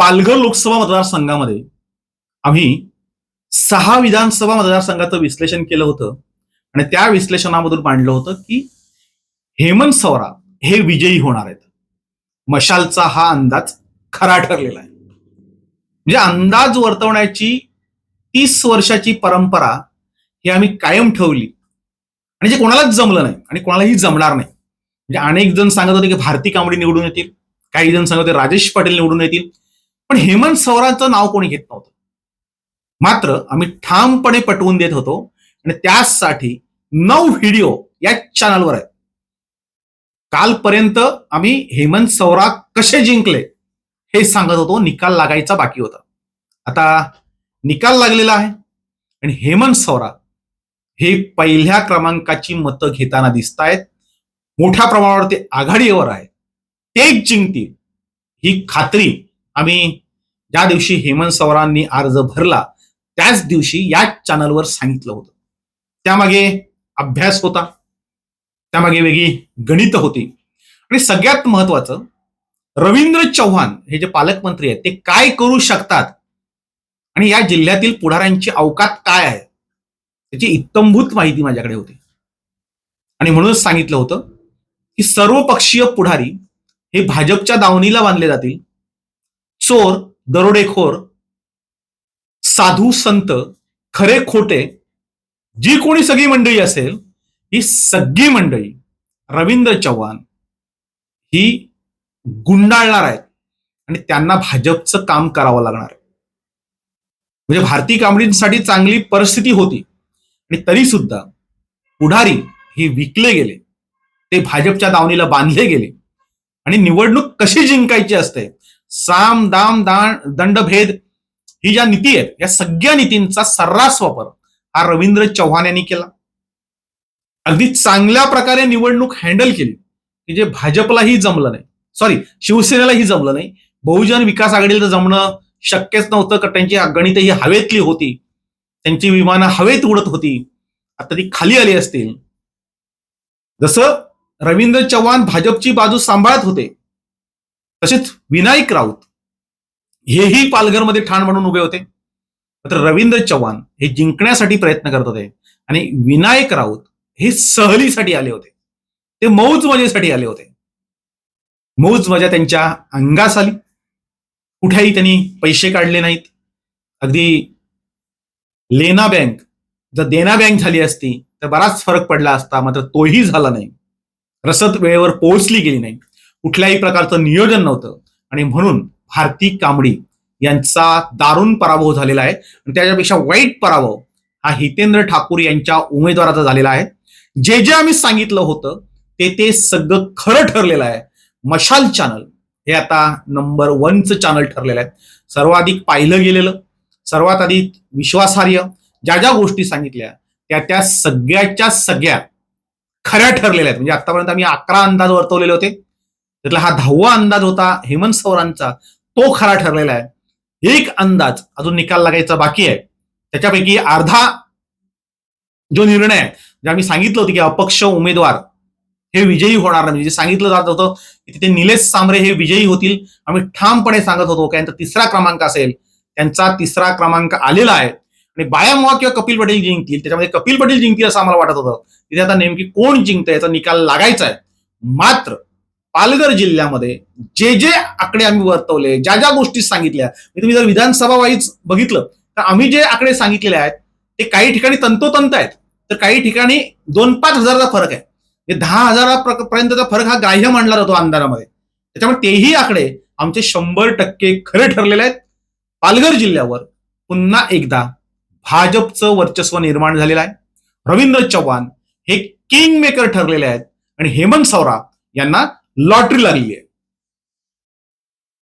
पालघर लोकसभा मतदारसंघामध्ये आम्ही सहा विधानसभा मतदारसंघाचं विश्लेषण केलं होतं. आणि त्या विश्लेषणामधून मांडलं होतं की हेमंत सवरा हे विजयी होणार आहेत. मशालचा हा अंदाज खरा ठरलेला आहे. म्हणजे अंदाज वर्तवण्याची तीस वर्षाची परंपरा ही आम्ही कायम ठेवली. आणि जे कोणालाच जमलं नाही आणि कोणालाही जमणार नाही. म्हणजे अनेक जण सांगत होते की भारती कांबडी निवडून येतील. काही जण सांगत होते राजेश पाटील निवडून येतील. पण हेमंत सवरांचं नाव कोणी घेत नव्हतं. मात्र आम्ही ठामपणे पटवून देत होतो आणि त्यासाठी नऊ व्हिडिओ या चॅनलवर आहेत. कालपर्यंत आम्ही हेमंत सौरा कसे जिंकले हे सांगत होतो निकाल लागायचा बाकी होता. आता निकाल लागलेला आहे आणि हेमंत सौरा हे पहिल्या क्रमांकाची मतं घेताना दिसत आहेत मोठ्या प्रमाणावर ते आघाडीवर आहे तेच जिंकतील ही खात्री आम्ही ज्या दिवशी हेमंत सवरांनी अर्ज भरला त्याच दिवशी याच चॅनलवर सांगितलं होतं. त्यामागे अभ्यास होता. त्यामागे वेगळी गणित होती. आणि सगळ्यात महत्वाचं रवींद्र चव्हाण हे जे पालकमंत्री आहेत ते काय करू शकतात? आणि या जिल्ह्यातील पुढाऱ्यांची अवकात काय आहे? त्याची इत्तंभूत माहिती माझ्याकडे होती. आणि म्हणूनच सांगितलं होतं की सर्व पक्षीय पुढारी हे भाजपच्या दावणीला बांधले जातील चोर दरोडेखोर साधू संत खरे खोटे जी कोणी सगळी मंडळी असेल ही सगळी मंडळी रवींद्र चव्हाण ही गुंडाळणार आहेत. आणि त्यांना भाजपचं काम करावं लागणार आहे. म्हणजे भारतीय कांबळींसाठी चांगली परिस्थिती होती. आणि तरी सुद्धा पुढारी हे विकले गेले. ते भाजपच्या दावणीला बांधले गेले. आणि निवडणूक कशी जिंकायची असते साम दाम दान दंडभेद ही ज्या नीती आहेत या सगळ्या नीतींचा सर्रास वापर हा रवींद्र चव्हाण यांनी केला. अगदी चांगल्या प्रकारे निवडणूक हँडल केली. की जे भाजपलाही जमलं नाही. सॉरी शिवसेनेलाही जमलं नाही. बहुजन विकास आघाडीला जमणं शक्यच नव्हतं. कारण त्यांची गणित ही हवेतली होती. त्यांची विमानं हवेत उडत होती. आता ती खाली आली असतील. जसं रवींद्र चव्हाण भाजपची बाजू सांभाळत होते तसेच विनायक राऊत हेही पालघरमध्ये ठाण म्हणून उभे होते. मात्र रवींद्र चव्हाण हे जिंकण्यासाठी प्रयत्न करत होते आणि विनायक राऊत हे सहलीसाठी आले होते. ते मौज मजेसाठी आले होते. मौज मजा त्यांच्या अंगास आली. कुठेही त्यांनी पैसे काढले नाहीत. अगदी लेना बँक जर देना बँक झाली असती तर बराच फरक पडला असता मात्र तोही झाला नाही. रसद वेळेवर पोहोचली गेली नाही. कुठल्याही प्रकारचं नियोजन नव्हतं. आणि म्हणून भारती कांबडी यांचा दारुण पराभव झालेला आहे. आणि त्याच्यापेक्षा वाईट पराभव हा हितेंद्र ठाकूर यांच्या उमेदवाराचा झालेला आहे. जे जे आम्ही सांगितलं होतं ते ते सगळं खरं ठरलेलं आहे. मशाल चॅनल हे आता नंबर वनचं चॅनल ठरलेलं आहे. सर्वाधिक पाहिलं गेलेलं सर्वात आधी विश्वासार्ह ज्या ज्या गोष्टी सांगितल्या त्या त्या सगळ्याच्या सगळ्या खऱ्या ठरलेल्या आहेत. म्हणजे आतापर्यंत आम्ही अकरा अंदाज वर्तवलेले होते. त्यातला हा दहावा अंदाज होता हेमंत सौरांचा तो खरा ठरलेला आहे. एक अंदाज अजून निकाल लागायचा बाकी आहे. त्याच्यापैकी अर्धा जो निर्णय आहे जे आम्ही सांगितलं होतं की अपक्ष उमेदवार हे विजयी होणार नाही. म्हणजे सांगितलं जात होतं की तिथे निलेश सांबरे हे विजयी होतील आम्ही ठामपणे सांगत होतो की तिसरा क्रमांक असेल. त्यांचा तिसरा क्रमांक आलेला आहे. आणि बायामोहा किंवा कपिल पटेल जिंकतील त्याच्यामध्ये कपिल पटेल जिंकतील असं आम्हाला वाटत होतं. तिथे आता नेमकी कोण जिंकतं याचा निकाल लागायचा आहे. मात्र पालघर जिल्ह्यामध्ये जे जे आकडे आम्ही वर्तवले ज्या ज्या गोष्टी सांगितल्या तुम्ही जर विधानसभा वाईज बघितलं तर आम्ही जे आकडे सांगितलेले आहेत ते काही ठिकाणी तंतोतंत आहेत. तर काही ठिकाणी दोन पाच हजाराचा फरक आहे. म्हणजे दहा हजारापर्यंतचा फरक हा ग्राह्य मांडला जातो अंधारामध्ये त्याच्यामुळे तेही आकडे आमचे शंभर टक्के खरे ठरलेले आहेत. पालघर जिल्ह्यावर पुन्हा एकदा भाजपचं वर्चस्व निर्माण झालेलं आहे. रवींद्र चव्हाण हे किंग मेकर ठरलेले आहेत. आणि हेमंत सौरा यांना लॉटरी लागली आहे